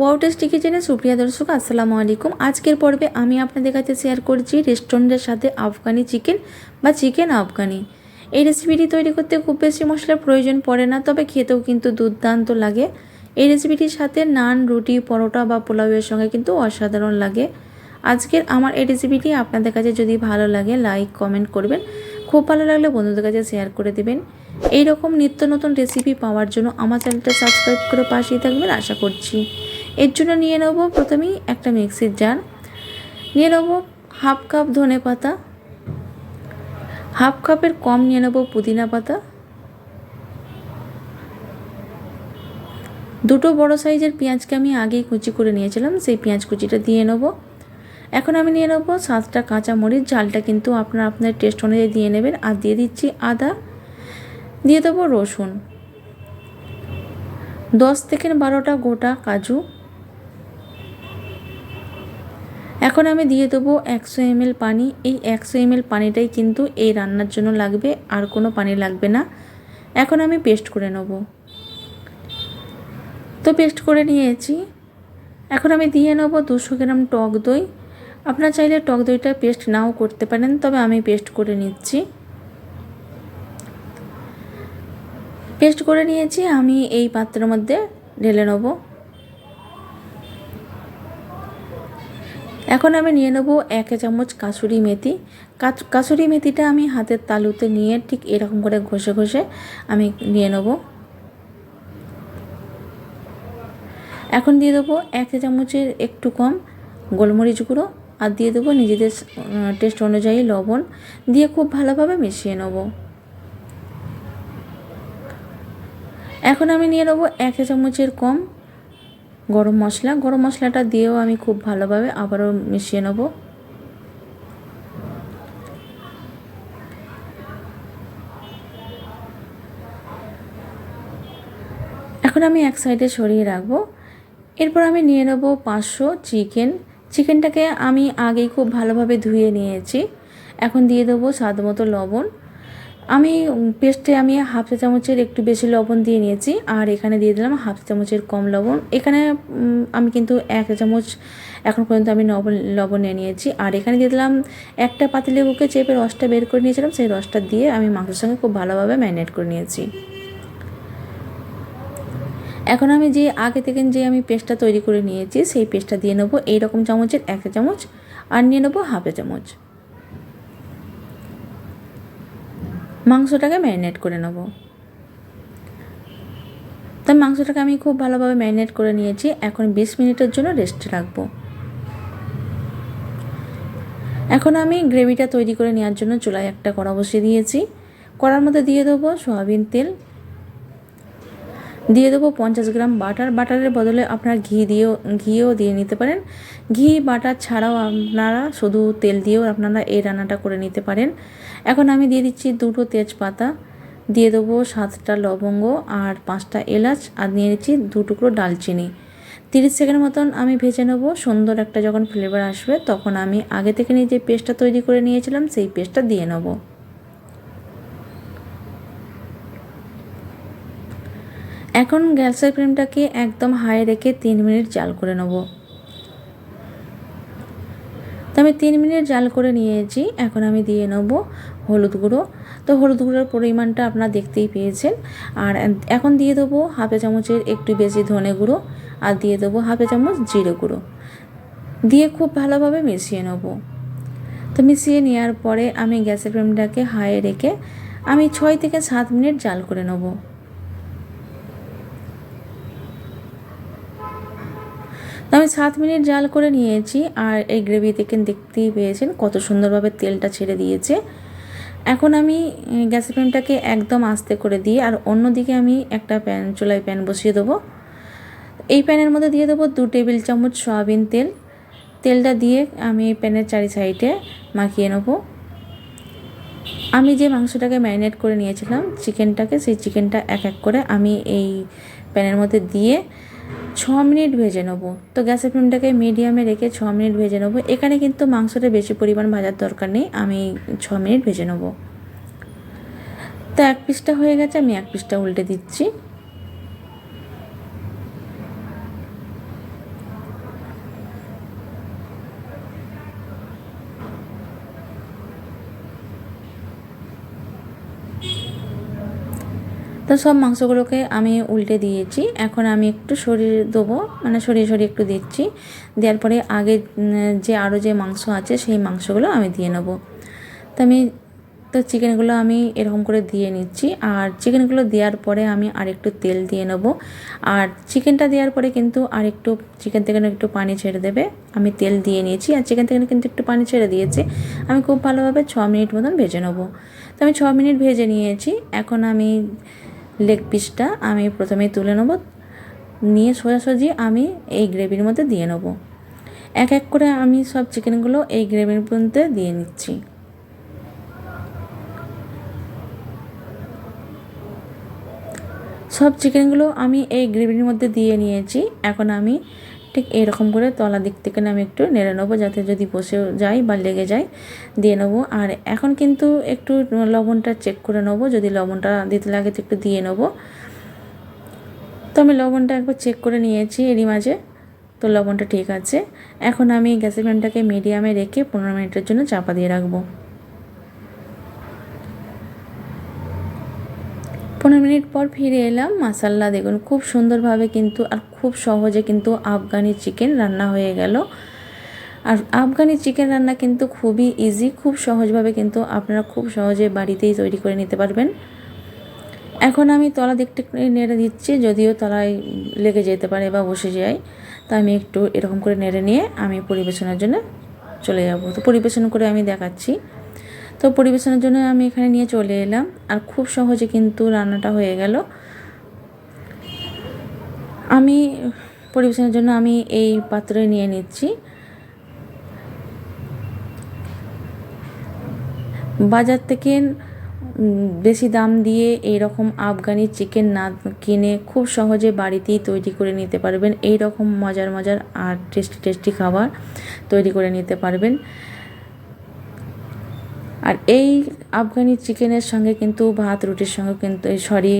Wow tasty কিচেনে সুপ্রিয়া দর্শক, আসসালামু আলাইকুম। আজকের পর্বে আমি আপনাদের কাছে শেয়ার করছি রেস্টুরেন্টের সাথে আফগানি চিকেন বা চিকেন আফগানি। এই রেসিপিটি তৈরি করতে খুব বেশি মশলার প্রয়োজন পড়ে না, তবে খেতেও কিন্তু দুর্দান্ত লাগে। এই রেসিপিটির সাথে নান, রুটি, পরোটা বা পোলাওয়ের সঙ্গে কিন্তু অসাধারণ লাগে। আজকের আমার এই রেসিপিটি আপনাদের কাছে যদি ভালো লাগে লাইক কমেন্ট করবেন। খুব ভালো লাগলে বন্ধুদের কাছে শেয়ার করে দেবেন। এই রকম নিত্য নতুন রেসিপি পাওয়ার জন্য আমার চ্যানেলটা সাবস্ক্রাইব করে পাশেই থাকবেন, আশা করছি। এর জন্য নিয়ে নেব প্রথমেই একটা মিক্সির জার। নিয়ে নেব হাফ কাপ ধনে পাতা। হাফ কাপের কম নিয়ে নেব পুদিনা পাতা। দুটো বড় সাইজের পেঁয়াজকে আমি আগেই কুচি করে নিয়েছিলাম, সেই পেঁয়াজ কুচিটা দিয়ে নেব। এখন আমি নিয়ে নেব সাতটা কাঁচা মরিচ ঝালটা কিন্তু আপনার আপনার টেস্ট অনুযায়ী দিয়ে নেবেন। আর দিয়ে দিচ্ছি আদা। দিয়ে দেবো রসুন। দশ থেকে বারোটা গোটা কাজু। এখন আমি দিয়ে দেবো একশো এমএল পানি। এই একশো এমএল পানিটাই কিন্তু এই রান্নার জন্য লাগবে, আর কোনো পানি লাগবে না। এখন আমি পেস্ট করে নেব। তো পেস্ট করে নিয়েছি। এখন আমি দিয়ে নেব দুশো গ্রাম টক দই। আপনার চাইলে টক দইটা পেস্ট নাও করতে পারেন, তবে আমি পেস্ট করে নিচ্ছি। পেস্ট করে নিয়েছি, আমি এই পাত্রের মধ্যে ঢেলে নেব। এখন আমি নিয়ে নেব এক চামচ কাসুরি মেথি। কাসুরি মেথিটা আমি হাতের তালুতে নিয়ে ঠিক এরকম করে ঘষে ঘষে আমি নিয়ে নেব। এখন দিয়ে দেবো এক চামচের একটু কম গোলমরিচ গুঁড়ো আর দিয়ে দেবো নিজেদের টেস্ট অনুযায়ী লবণ দিয়ে খুব ভালোভাবে মিশিয়ে নেব। এখন আমি নিয়ে নেব এক চামচের কম গরম মশলা। গরম মশলাটা দিয়েও আমি খুব ভালোভাবে আবারও মিশিয়ে নেব। এখন আমি এক সাইডে সরিয়ে রাখব। এরপর আমি নিয়ে নেব পাঁচশো চিকেন। চিকেনটাকে আমি আগেই খুব ভালোভাবে ধুয়ে নিয়েছি। এখন দিয়ে দেবো স্বাদ মতো লবণ। আমি পেস্টে আমি হাফ চা চামচের একটু বেশি লবণ দিয়ে নিয়েছি, আর এখানে দিয়ে দিলাম হাফ চা চামচের কম লবণ। এখানে আমি কিন্তু এক চামচ এখন পর্যন্ত আমি লবণ লবণ নিয়ে নিয়েছি। আর এখানে দিয়ে দিলাম একটা পাতিলেবুকে চেপে রসটা বের করে নিয়েছিলাম, সেই রসটা দিয়ে আমি মাংসের সঙ্গে খুব ভালোভাবে ম্যারিনেট করে নিয়েছি। এখন আমি যে আগে থেকে যে আমি পেস্টটা তৈরি করে নিয়েছি, সেই পেস্টটা দিয়ে নেব, এইরকম চামচের এক চামচ, আর নিয়ে নেব হাফ চামচ। মাংসটাকে ম্যারিনেট করে নেব। তাই মাংসটাকে আমি খুব ভালোভাবে ম্যারিনেট করে নিয়েছি। এখন বিশ মিনিটের জন্য রেস্ট রাখব। এখন আমি গ্রেভিটা তৈরি করে নেওয়ার জন্য চুলায় একটা কড়া বসিয়ে দিয়েছি। কড়ার মধ্যে দিয়ে দেবো সয়াবিন তেল দিয়ে দেবো পঞ্চাশ গ্রাম বাটার। বাটারের বদলে আপনারা ঘি দিয়েও, ঘিও দিয়ে নিতে পারেন। ঘি, বাটার ছাড়াও আপনারা শুধু তেল দিয়েও আপনারা এই রান্নাটা করে নিতে পারেন। এখন আমি দিয়ে দিচ্ছি দুটো তেজপাতা। দিয়ে দেবো সাতটা লবঙ্গ আর পাঁচটা এলাচ আর নিয়ে নিচ্ছি দু টুকরো ডালচিনি। তিরিশ সেকেন্ড মতন আমি ভেজে নেব। সুন্দর একটা যখন ফ্লেভার আসবে তখন আমি আগে থেকে নিয়ে যে পেস্টটা তৈরি করে নিয়েছিলাম, সেই পেস্টটা দিয়ে নেব। এখন গ্যাসের ফ্লেমটাকে একদম হাই রেখে তিন মিনিট জাল করে নেব। তো আমি তিন মিনিট জাল করে নিয়েছি, এখন আমি দিয়ে নেব হলুদ গুঁড়ো। তো হলুদ গুঁড়োর পরিমাণটা আপনারা দেখতেই পেয়েছেন। আর এখন দিয়ে দেবো হাফে চামচের একটু বেশি ধনে গুঁড়ো আর দিয়ে দেবো হাফে চামচ জিরে গুঁড়ো। দিয়ে খুব ভালোভাবে মিশিয়ে নেব। তো মিশিয়ে নেওয়ার পরে আমি গ্যাসের ফ্লেমটাকে হাই রেখে আমি ছয় থেকে সাত মিনিট জাল করে নেব। আমি সাত মিনিট জাল করে নিয়েছি আর এই গ্রেভি থেকে দেখতেই পেয়েছেন কত সুন্দরভাবে তেলটা ছেড়ে দিয়েছে। এখন আমি গ্যাসের প্যানটাকে একদম আস্তে করে দিয়ে আর অন্যদিকে আমি একটা প্যান, চুলায় প্যান বসিয়ে দেবো। এই প্যানের মধ্যে দিয়ে দেবো দু টেবিল চামচ সয়াবিন তেল। তেলটা দিয়ে আমি প্যানের চারি সাইডে মাখিয়ে নেব। আমি যে মাংসটাকে ম্যারিনেট করে নিয়েছিলাম, চিকেনটাকে, সেই চিকেনটা এক এক করে আমি এই প্যানের মধ্যে দিয়ে ছ মিনিট ভেজে নেব। তো গ্যাসের ফ্লেমটাকে মিডিয়ামে রেখে ছ মিনিট ভেজে নেব। এখানে কিন্তু মাংসটা বেশি পরিমাণ ভাজার দরকার নেই, আমি ছ মিনিট ভেজে নেব। তো এক পিসটা হয়ে গেছে, আমি এক পিসটা উল্টে দিচ্ছি। তো সব মাংসগুলোকে আমি উল্টে দিয়েছি। এখন আমি একটু সরিয়ে দেবো মানে সরিয়ে সরিয়ে একটু দিচ্ছি। দেওয়ার পরে আগে যে আরও যে মাংস আছে, সেই মাংসগুলো আমি দিয়ে নেব। তো আমি, তো চিকেনগুলো আমি এরকম করে দিয়ে নিচ্ছি। আর চিকেনগুলো দেওয়ার পরে আমি আর একটু তেল দিয়ে নেব। আর চিকেনটা দেওয়ার পরে কিন্তু আরেকটু, চিকেন থেকে একটু পানি ছেড়ে দেবে। আমি তেল দিয়ে নিয়েছি, আর চিকেন থেকে কিন্তু একটু পানি ছেড়ে দিয়েছি। আমি খুব ভালোভাবে ছ মিনিট মতন ভেজে নেব। তো আমি ছ মিনিট ভেজে নিয়েছি। এখন আমি লেগ পিসটা আমি প্রথমে তুলে নেব। নিয়ে সোজাসুজি আমি এই গ্রেভির মধ্যে দিয়ে নেব। এক এক করে আমি সব চিকেনগুলো এই গ্রেভির মধ্যে দিয়ে নিচ্ছি। সব চিকেনগুলো আমি এই গ্রেভির মধ্যে দিয়ে নিয়েছি। এখন আমি ঠিক এরকম করে তলা দিক থেকে আমি একটু নেড়ে নেব, যাতে যদি বসে যায় বা লেগে যায় দিয়ে নেব। আর এখন কিন্তু একটু লবণটা চেক করে নেব, যদি লবণটা দিতে লাগে তো একটু দিয়ে নেব। তো আমি লবণটা একবার চেক করে নিয়েছি এরই মাঝে, তো লবণটা ঠিক আছে। এখন আমি গ্যাসের ফ্লেমটাকে মিডিয়ামে রেখে পনেরো মিনিটের জন্য চাপা দিয়ে রাখব। পনেরো মিনিট পর ফিরে এলাম, মাসাল্লা দেখুন খুব সুন্দরভাবে কিন্তু আর খুব সহজে কিন্তু আফগানি চিকেন রান্না হয়ে গেল। আর আফগানি চিকেন রান্না কিন্তু খুবই ইজি খুব সহজভাবে কিন্তু আপনারা খুব সহজে বাড়িতেই তৈরি করে নিতে পারবেন। এখন আমি তলা দিকটা নেড়ে দিচ্ছি, যদিও তলায় লেগে যেতে পারে বা বসে যায়, তা আমি একটু এরকম করে নেড়ে নিয়ে আমি পরিবেশনের জন্য চলে যাব। তো পরিবেশন করে আমি দেখাচ্ছি। তো পরিবেশনের জন্য আমি এখানে নিয়ে চলে এলাম। আর খুব সহজে কিন্তু রান্নাটা হয়ে গেল। আমি, পরিবেশনের জন্য আমি এই পাত্রে নিয়ে নিচ্ছি। বাজার থেকে বেশি দাম দিয়ে এই রকম আফগানি চিকেন না কিনে খুব সহজে বাড়িতেই তৈরি করে নিতে পারবেন। এই রকম মজার মজার আর টেস্টি টেস্টি খাবার তৈরি করে নিতে পারবেন। আর এই আফগানি চিকেনের সঙ্গে কিন্তু ভাত, রুটির সঙ্গে কিন্তু সরি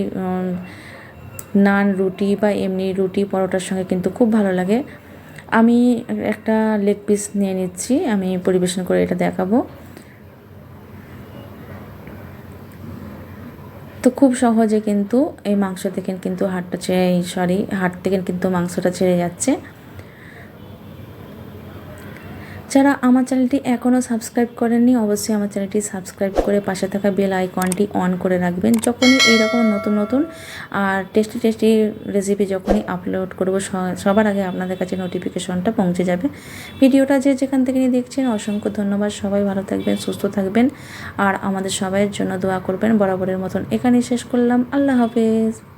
নান রুটি বা এমনি রুটি পরোটার সঙ্গে কিন্তু খুব ভালো লাগে। আমি একটা লেগ পিস নিয়ে নিচ্ছি, আমি পরিবেশন করে এটা দেখাবো। তো খুব সহজে কিন্তু এই মাংস থেকে কিন্তু হাটটা ছেড়ে সরি, হাট থেকে কিন্তু মাংসটা ছেড়ে যাচ্ছে। যারা আমার চ্যানেলটি এখনও সাবস্ক্রাইব করেননি, অবশ্যই আমার চ্যানেলটি সাবস্ক্রাইব করে পাশে থাকা বেল আইকনটি অন করে রাখবেন। যখনই এইরকম নতুন নতুন আর টেস্টি টেস্টি রেসিপি যখনই আপলোড করব সবার আগে আপনাদের কাছে নোটিফিকেশনটা পৌঁছে যাবে। ভিডিওটা যে যেখান থেকে দেখছেন, অসংখ্য ধন্যবাদ। সবাই ভালো থাকবেন, সুস্থ থাকবেন। আর আমাদের সবাইয়ের জন্য দোয়া করবেন। বরাবরের মতন এখানেই শেষ করলাম। আল্লাহ হাফেজ।